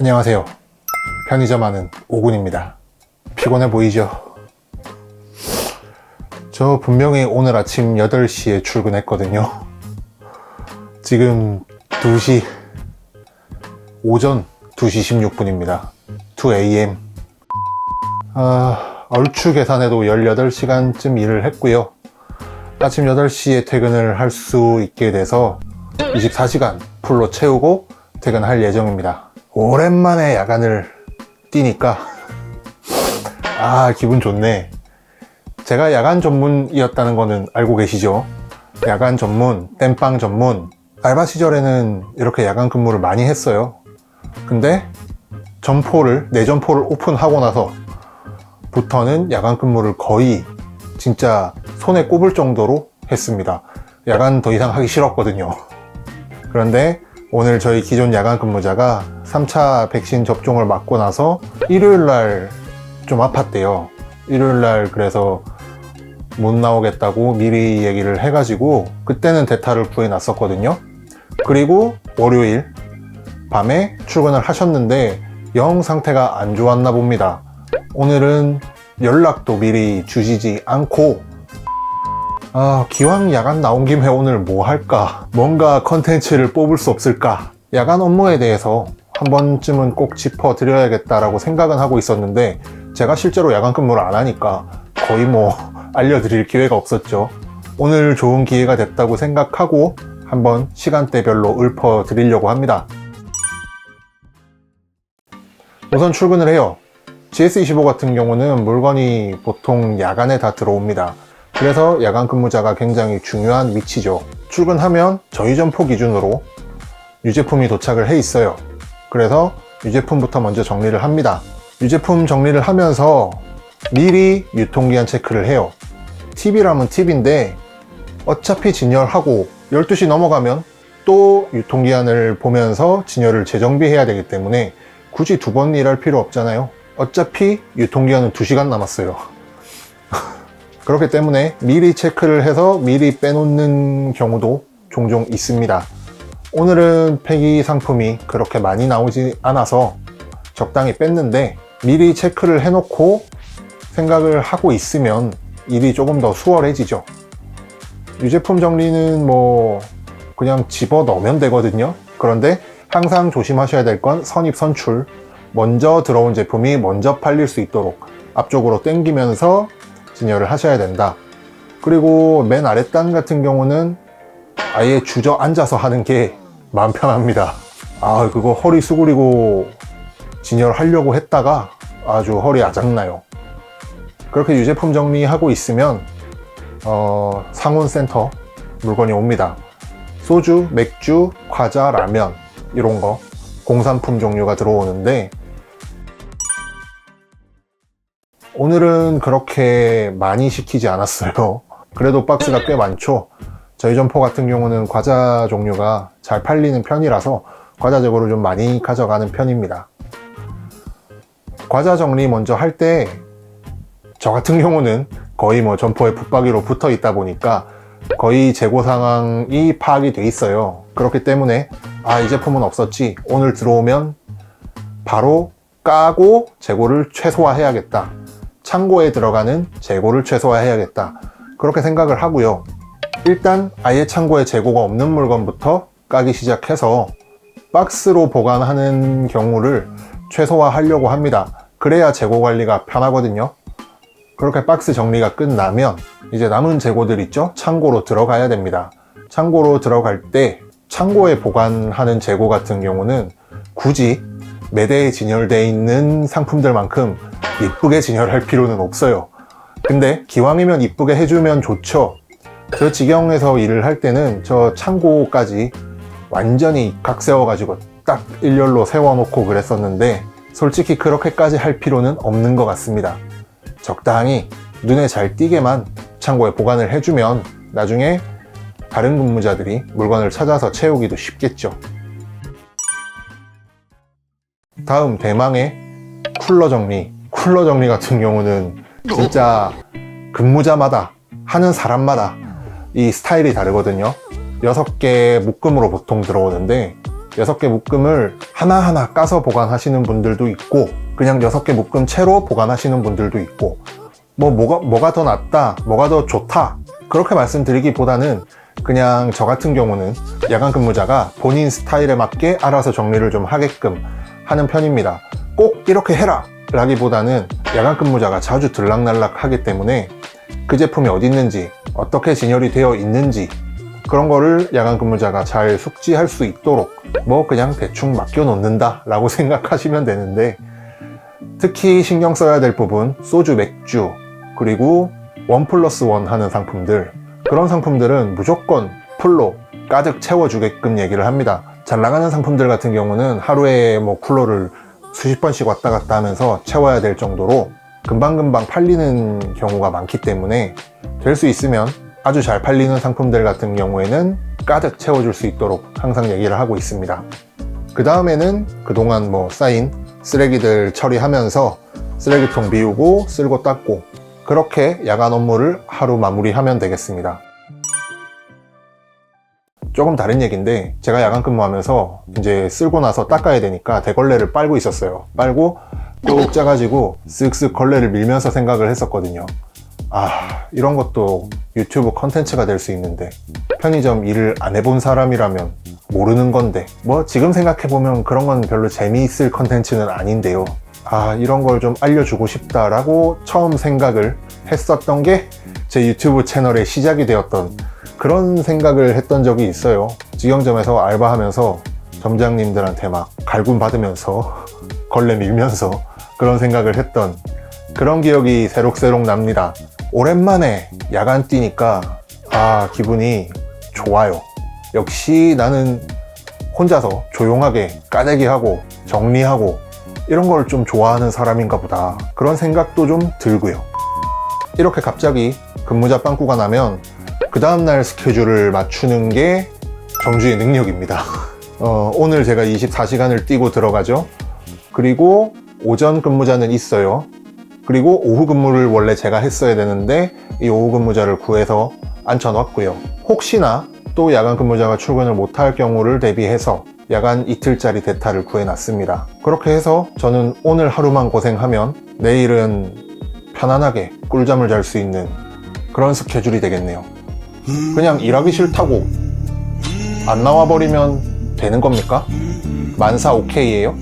안녕하세요. 편의점 하는 오군입니다. 피곤해 보이죠? 저 분명히 오늘 아침 8시에 출근했거든요. 지금 2시, 오전 2시 16분입니다. 2am. 아, 얼추 계산해도 18시간쯤 일을 했고요. 아침 8시에 퇴근을 할 수 있게 돼서 24시간 풀로 채우고 퇴근할 예정입니다. 오랜만에 야간을 뛰니까 아 기분 좋네. 제가 야간 전문이었다는 거는 알고 계시죠? 야간 전문, 땜빵 전문. 알바 시절에는 이렇게 야간 근무를 많이 했어요. 근데 점포를 내 점포를 오픈하고 나서 부터는 야간 근무를 거의 진짜 손에 꼽을 정도로 했습니다. 야간 더 이상 하기 싫었거든요. 그런데 오늘 저희 기존 야간 근무자가 3차 백신 접종을 맞고 나서 일요일 날 좀 아팠대요. 일요일 날 그래서 못 나오겠다고 미리 얘기를 해가지고 그때는 대타를 구해놨었거든요. 그리고 월요일 밤에 출근을 하셨는데 영 상태가 안 좋았나 봅니다. 오늘은 연락도 미리 주시지 않고 아, 기왕 야간 나온 김에 오늘 뭐 할까? 뭔가 컨텐츠를 뽑을 수 없을까? 야간 업무에 대해서 한 번쯤은 꼭 짚어 드려야겠다라고 생각은 하고 있었는데 제가 실제로 야간 근무를 안 하니까 거의 뭐 알려드릴 기회가 없었죠. 오늘 좋은 기회가 됐다고 생각하고 한번 시간대별로 읊어 드리려고 합니다. 우선 출근을 해요. GS25 같은 경우는 물건이 보통 야간에 다 들어옵니다. 그래서 야간 근무자가 굉장히 중요한 위치죠. 출근하면 저희 점포 기준으로 유제품이 도착을 해 있어요. 그래서 유제품부터 먼저 정리를 합니다. 유제품 정리를 하면서 미리 유통기한 체크를 해요. 팁이라면 팁인데 어차피 진열하고 12시 넘어가면 또 유통기한을 보면서 진열을 재정비해야 되기 때문에 굳이 두 번 일할 필요 없잖아요. 어차피 유통기한은 2시간 남았어요. 그렇기 때문에 미리 체크를 해서 미리 빼놓는 경우도 종종 있습니다. 오늘은 폐기 상품이 그렇게 많이 나오지 않아서 적당히 뺐는데 미리 체크를 해놓고 생각을 하고 있으면 일이 조금 더 수월해지죠. 유제품 정리는 뭐 그냥 집어 넣으면 되거든요. 그런데 항상 조심하셔야 될 건 선입 선출. 먼저 들어온 제품이 먼저 팔릴 수 있도록 앞쪽으로 당기면서 진열을 하셔야 된다. 그리고 맨 아랫단 같은 경우는 아예 주저앉아서 하는 게 마음 편합니다. 아, 그거 허리 수그리고 진열하려고 했다가 아주 허리 아작나요. 그렇게 유제품 정리하고 있으면 어, 상온센터 물건이 옵니다. 소주, 맥주, 과자, 라면 이런 거 공산품 종류가 들어오는데 오늘은 그렇게 많이 시키지 않았어요. 그래도 박스가 꽤 많죠. 저희 점포 같은 경우는 과자 종류가 잘 팔리는 편이라서 과자 재고를 좀 많이 가져가는 편입니다. 과자 정리 먼저 할 때 저 같은 경우는 거의 뭐 점포에 붙박이로 붙어 있다 보니까 거의 재고 상황이 파악이 돼 있어요. 그렇기 때문에 아, 이 제품은 없었지. 오늘 들어오면 바로 까고 재고를 최소화해야겠다. 창고에 들어가는 재고를 최소화해야겠다. 그렇게 생각을 하고요. 일단 아예 창고에 재고가 없는 물건부터 까기 시작해서 박스로 보관하는 경우를 최소화하려고 합니다. 그래야 재고 관리가 편하거든요. 그렇게 박스 정리가 끝나면 이제 남은 재고들 있죠? 창고로 들어가야 됩니다. 창고로 들어갈 때 창고에 보관하는 재고 같은 경우는 굳이 매대에 진열되어 있는 상품들만큼 이쁘게 진열할 필요는 없어요. 근데 기왕이면 이쁘게 해주면 좋죠. 저 지경에서 일을 할 때는 저 창고까지 완전히 각 세워가지고 딱 일렬로 세워놓고 그랬었는데 솔직히 그렇게까지 할 필요는 없는 것 같습니다. 적당히 눈에 잘 띄게만 창고에 보관을 해주면 나중에 다른 근무자들이 물건을 찾아서 채우기도 쉽겠죠. 다음 대망의 쿨러 정리. 쿨러 정리 같은 경우는 진짜 근무자마다 하는 사람마다 이 스타일이 다르거든요. 6개 묶음으로 보통 들어오는데 6개 묶음을 하나하나 까서 보관하시는 분들도 있고 그냥 6개 묶음 채로 보관하시는 분들도 있고 뭐 뭐가 뭐가 더 낫다 뭐가 더 좋다 그렇게 말씀드리기보다는 그냥 저 같은 경우는 야간 근무자가 본인 스타일에 맞게 알아서 정리를 좀 하게끔 하는 편입니다 꼭 이렇게 해라 라기보다는 야간 근무자가 자주 들락날락 하기 때문에 그 제품이 어디 있는지 어떻게 진열이 되어 있는지 그런 거를 야간 근무자가 잘 숙지할 수 있도록 뭐 그냥 대충 맡겨 놓는다 라고 생각하시면 되는데 특히 신경 써야 될 부분 소주 맥주 그리고 원 플러스 원 하는 상품들. 그런 상품들은 무조건 풀로 가득 채워주게끔 얘기를 합니다. 잘 나가는 상품들 같은 경우는 하루에 뭐 쿨러를 수십 번씩 왔다 갔다 하면서 채워야 될 정도로 금방금방 팔리는 경우가 많기 때문에 될 수 있으면 아주 잘 팔리는 상품들 같은 경우에는 가득 채워줄 수 있도록 항상 얘기를 하고 있습니다. 그 다음에는 그동안 뭐 쌓인 쓰레기들 처리하면서 쓰레기통 비우고 쓸고 닦고 그렇게 야간 업무를 하루 마무리하면 되겠습니다. 조금 다른 얘기인데 제가 야간 근무하면서 이제 쓸고 나서 닦아야 되니까 대걸레를 빨고 있었어요. 빨고 꾹 짜가지고 쓱쓱 걸레를 밀면서 생각을 했었거든요. 아 이런 것도 유튜브 컨텐츠가 될 수 있는데 편의점 일을 안 해본 사람이라면 모르는 건데 뭐 지금 생각해보면 그런 건 별로 재미있을 컨텐츠는 아닌데요 아 이런 걸 좀 알려주고 싶다라고 처음 생각을 했었던 게 제 유튜브 채널의 시작이 되었던 그런 생각을 했던 적이 있어요 직영점에서 알바하면서 점장님들한테 막 갈굼 받으면서 걸레 밀면서 그런 생각을 했던 그런 기억이 새록새록 납니다. 오랜만에 야간 뛰니까 아 기분이 좋아요. 역시 나는 혼자서 조용하게 까대기 하고 정리하고 이런 걸 좀 좋아하는 사람인가 보다 그런 생각도 좀 들고요. 이렇게 갑자기 근무자 빵꾸가 나면 그 다음날 스케줄을 맞추는 게 정주의 능력입니다. 어, 오늘 제가 24시간을 뛰고 들어가죠. 그리고 오전 근무자는 있어요. 그리고 오후 근무를 원래 제가 했어야 되는데 이 오후 근무자를 구해서 앉혀놨고요. 혹시나 또 야간 근무자가 출근을 못할 경우를 대비해서 야간 이틀짜리 대타를 구해놨습니다. 그렇게 해서 저는 오늘 하루만 고생하면 내일은 편안하게 꿀잠을 잘 수 있는 그런 스케줄이 되겠네요. 그냥 일하기 싫다고 안 나와버리면 되는 겁니까? 만사 오케이예요?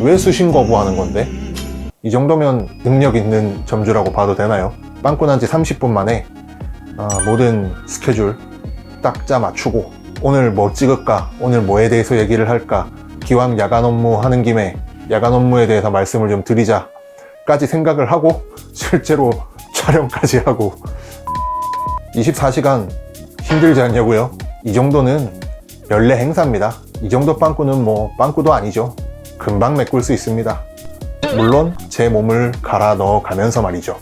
왜 수신 거부하는 건데? 이 정도면 능력 있는 점주라고 봐도 되나요? 빵꾸 난 지 30분 만에 아, 모든 스케줄 딱짜 맞추고 오늘 뭐 찍을까? 오늘 뭐에 대해서 얘기를 할까? 기왕 야간 업무 하는 김에 야간 업무에 대해서 말씀을 좀 드리자 까지 생각을 하고 실제로 촬영까지 하고 24시간 힘들지 않냐고요? 이 정도는 연례 행사입니다. 이 정도 빵꾸는 뭐 빵꾸도 아니죠. 금방 메꿀 수 있습니다. 물론 제 몸을 갈아 넣어 가면서 말이죠.